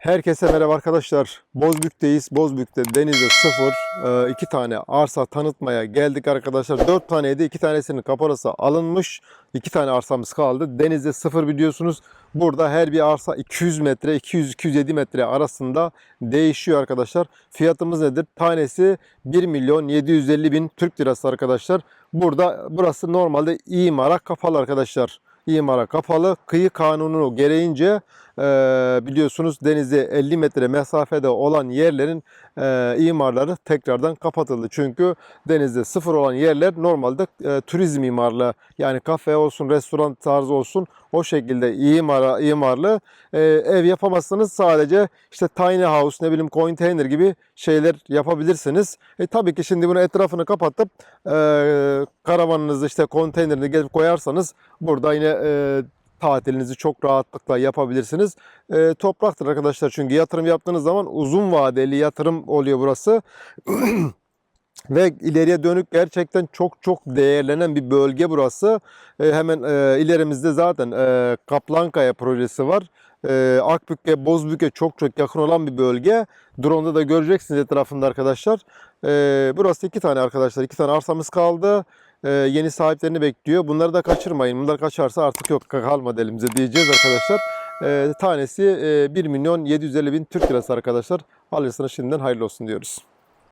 Herkese merhaba arkadaşlar. Bozbük'teyiz. Bozbük'te denize sıfır e, iki tane arsa tanıtmaya geldik arkadaşlar. Dört taneydi. iki tanesinin kaparası alınmış. iki tane arsamız kaldı. Denizde sıfır biliyorsunuz. Burada her bir arsa 200 metre, 200-207 metre arasında değişiyor arkadaşlar. Fiyatımız nedir? Tanesi 1 milyon 750 bin Türk lirası arkadaşlar. Burada burası normalde imara kapalı arkadaşlar. İmara kapalı. Kıyı kanunu gereğince biliyorsunuz denize 50 metre mesafede olan yerlerin e, imarları tekrardan kapatıldı. Çünkü denizde sıfır olan yerler normalde e, turizm imarlı yani kafe olsun, restoran tarzı olsun o şekilde imara, imarlı e, ev yapamazsınız. Sadece işte tiny house ne bileyim container gibi şeyler yapabilirsiniz. E, tabii ki şimdi bunu etrafını kapatıp karavanınızı işte konteynerini gelip koyarsanız burada yine tatilinizi çok rahatlıkla yapabilirsiniz. E, topraktır arkadaşlar çünkü yatırım yaptığınız zaman uzun vadeli yatırım oluyor burası. Ve ileriye dönük gerçekten çok çok değerlenen bir bölge burası. E, hemen e, ilerimizde zaten e, Kaplankaya projesi var. E, Akbük'e, Bozbük'e çok çok yakın olan bir bölge. Drone'da da göreceksiniz etrafında arkadaşlar. E, burası iki tane arkadaşlar. iki tane arsamız kaldı. E, yeni sahiplerini bekliyor. Bunları da kaçırmayın. Bunlar kaçarsa artık yok kalmadı elimize diyeceğiz arkadaşlar. E, tanesi e, 1 milyon 750 bin Türk lirası arkadaşlar. Alırsanız şimdiden hayırlı olsun diyoruz.